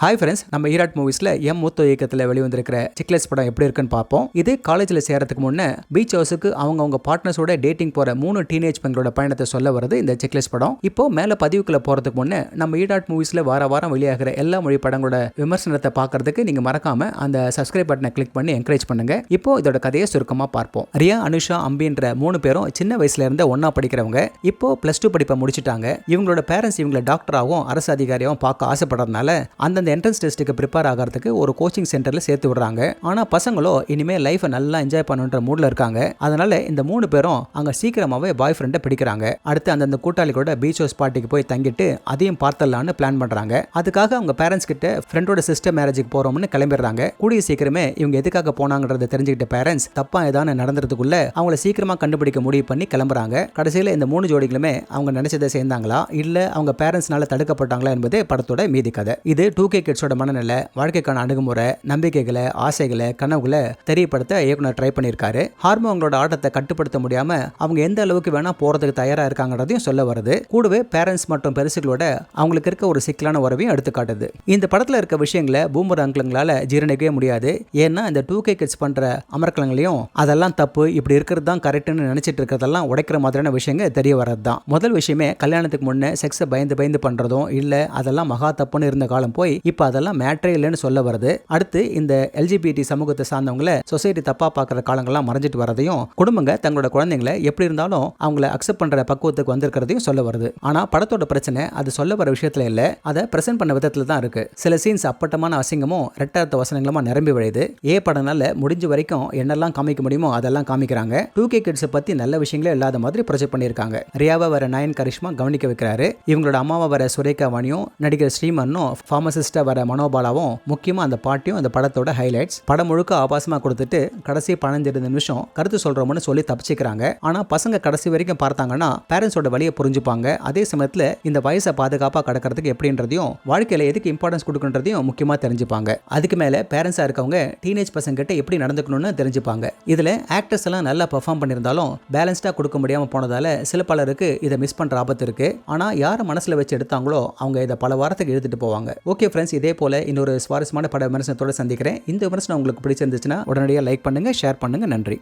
Hi friends நம்ம Erode மூவிஸில் M மூத்தோ இயக்கத்தில் வெளிவந்திருக்கிற சிக்லஸ் படம் எப்படி இருக்குன்னு பார்ப்போம். இது காலேஜில் சேரத்துக்கு முன்னே பீச் ஹவுஸுக்கு அவங்க அவங்க பார்ட்னர்ஸோட டேட்டிங் போகிற மூணு டீனேஜ் பெண்களோட பயணத்தை சொல்ல வருது இந்த சிக்லஸ் படம். இப்போ மேலே பதிவுக்குள்ள போகிறதுக்கு முன்னே நம்ம ஈராட் மூவிஸ்ல வார வாரம் வெளியாகிற எல்லா மொழி படங்களோட விமர்சனத்தை பார்க்கறதுக்கு நீங்கள் மறக்காம அந்த சப்ஸ்கிரைப் பட்டனை கிளிக் பண்ணி என்கரேஜ் பண்ணுங்க. இப்போ இதோட கதையை சுருக்கமாக பார்ப்போம். ரியா அனுஷா அம்பின்ற மூணு பேரும் சின்ன வயசுல இருந்த ஒன்னா படிக்கிறவங்க. இப்போ பிளஸ் டூ படிப்பை முடிச்சிட்டாங்க. இவங்களோட பேரண்ட்ஸ் இவங்களை டாக்டராகவும் அரசு அதிகாரியாகவும் பார்க்க ஆசைப்படுறதுனால அந்தந்த என்ட்ரன்ஸ் டெஸ்ட்டுக்கு ப்ரிப்பேர் ஆகிறதுக்கு ஒரு கோச்சிங் சென்டரில் சேர்த்து விடுறாங்க. ஆனால் பசங்களோ இனிமேல் லைஃப்பை நல்லா என்ஜாய் பண்ணுன்ற மூடில் இருக்காங்க. அதனால இந்த மூணு பேரும் அங்கே சீக்கிரமாகவே பாய் ஃப்ரெண்டை பிடிக்கிறாங்க. அடுத்து அந்தந்த கூட்டாளிகளோட பீச் ஹவுஸ் பார்ட்டிக்கு போய் தங்கிட்டு அதையும் பார்த்தலான்னு பிளான் பண்ணுறாங்க அதுக்காக அவங்க பேரண்ட்ஸ் கிட்ட ஃப்ரெண்டோட சிஸ்டர் மேரேஜுக்கு போகிறோம்னு கிளம்பிடுறாங்க. கூடிய சீக்கிரமே இவங்க எதுக்காக போனாங்கிறத தெரிஞ்சுக்கிட்ட பேரண்ட்ஸ் தப்பா ஏதாவது நடந்துறதுக்குள்ள அவங்கள சீக்கிரமாக கண்டுபிடிக்க முடிவு பண்ணி கிளம்புறாங்க. கடைசியில் இந்த மூணு ஜோடிகளுமே அவங்க நினைச்சதை சேர்ந்தாங்களா? இல்லை அவங்க பேரண்ட்ஸ்னால தடுக்கப்பட்டாங்களா என்பது படத்தோட மீதி கதை. இது டூ கே கிட்ஸோட மனநிலை வாழ்க்கைக்கான அணுகுமுறை நம்பிக்கைகளை ஆசைகளை கனவுகளை தெரியப்படுத்த இயக்குனர் ட்ரை பண்ணியிருக்காரு. ஹார்மோன்களோட ஆட்டத்தை கட்டுப்படுத்த முடியாம அவங்க எந்த அளவுக்கு வேணா போறதுக்கு தயாரா இருக்காங்கன்றதையும் சொல்ல வருது. கூடவே பேரண்ட்ஸ் மற்றும் பெருசுகளோட அவங்களுக்கு இருக்க ஒரு சிக்கலான உறவையும் எடுத்துக்காட்டுது இந்த படத்துல இருக்க விஷயங்களை பூமர் அங்கிளங்களால ஜீரணிக்கவே முடியாது. ஏன்னா இந்த டூ கே கிட்ஸ் பண்ற அமர்க்கலங்களையும் அதெல்லாம் தப்பு இப்படி இருக்கிறது தான் கரெக்ட்னு நினைச்சிட்டு இருக்கிறதெல்லாம் உடைக்கிற மாதிரியான விஷயங்கள் தெரிய வர்றது தான் முதல் விஷயமே கல்யாணத்துக்கு முன்னே செக்ஸை பயந்து பயந்து பண்றதும் இல்ல அதெல்லாம் மகா தப்புன்னு இருந்த காலம் போய் இப்போ அதெல்லாம் மேட்ரே இல்லைன்னு சொல்ல வருது அடுத்து இந்த எல்ஜிபிடி சமூகத்தை சார்ந்தவங்கள சொசைட்டி தப்பா பார்க்குற காலங்கள்லாம் மறைஞ்சிட்டு வரதையும் குடும்பங்க தங்களோட குழந்தைங்களை எப்படி இருந்தாலும் அவங்கள அக்செப்ட் பண்ற பக்குவத்துக்கு வந்திருக்கிறதையும் சொல்ல வருது ஆனா படத்தோட பிரச்சனை அது சொல்ல வர விஷயத்துல இல்ல. அதை பிரசன்ட் பண்ண விதத்துல தான் இருக்கு. சில சீன்ஸ் அப்பட்டமான அசிங்கமும் ரெட்டார்த்த வசனங்களுமா நிரம்பி வழியுது ஏ படம்னால முடிஞ்ச வரைக்கும் என்னெல்லாம் காமிக்க முடியுமோ அதெல்லாம் காமிக்கிறாங்க. டூ கே கிட்ஸை பத்தி நல்ல விஷயங்களே இல்லாத மாதிரி ப்ரொஜெக்ட் பண்ணியிருக்காங்க. ரியாவை வர நயன் கரிஷ்மா கவனிக்க வைக்கிறாரு. இவங்களோட அம்மாவை வர சுரேகா வாணியும் நடிகர் ஸ்ரீமன்னும் ஃபார்மசிஸ்டா வர மனோபாலாவும் முக்கியமா அந்த பாட்டியும் அந்த படத்தோட ஹைலைட்ஸ் படம் முழுக்க ஆபாசமா கொடுத்துட்டு கடைசி பதினஞ்சு நிமிஷம் கருத்து சொல்றோம்னு சொல்லி தப்பிச்சுக்கிறாங்க. ஆனா பசங்க கடைசி வரைக்கும் பார்த்தாங்கன்னா பேரண்ட்ஸோட வழியை புரிஞ்சுப்பாங்க. அதே சமயத்துல இந்த வயசை பாதுகாப்பா கடக்கிறதுக்கு எப்படின்றதையும் வாழ்க்கையில எதுக்கு இம்பார்ட்டன்ஸ் கொடுக்குன்றதையும் முக்கியமா தெரிஞ்சுப்பாங்க. அதுக்கு மேல பேரண்ட்ஸா இருக்கவங்க டீனேஜ் பசங்க கிட்ட எப்படி நடந்துக்கணும்னு தெரிஞ்சுப்பாங்க. இதுல ஆக்டர்ஸ் எல்லாம் நல்லா பெர்ஃபார்ம் பண்ணியிருந்தாலும் பேலன்ஸ்டா கொடுக்க முடியாம போனதால சில பலருக்கு இதை மிஸ் பண்ற ஆபத்து இருக்கு. ஆனா யாரை மனசுல வச்சு எடுத்தாங்களோ அவங்க இதை பல வாரத்துக்கு எடுத்துட்டு போவாங்க. ஓகே ஃப்ரெண்ட்ஸ் இதே போல இன்னொரு சுவாரஸ்யமான பட விமர்சனத்தோடு சந்திக்கிறேன். இந்த விமர்சனம் உங்களுக்கு பிடிச்சிருந்துச்சுன்னா உடனடியாக லைக் பண்ணுங்க ஷேர் பண்ணுங்க. நன்றி.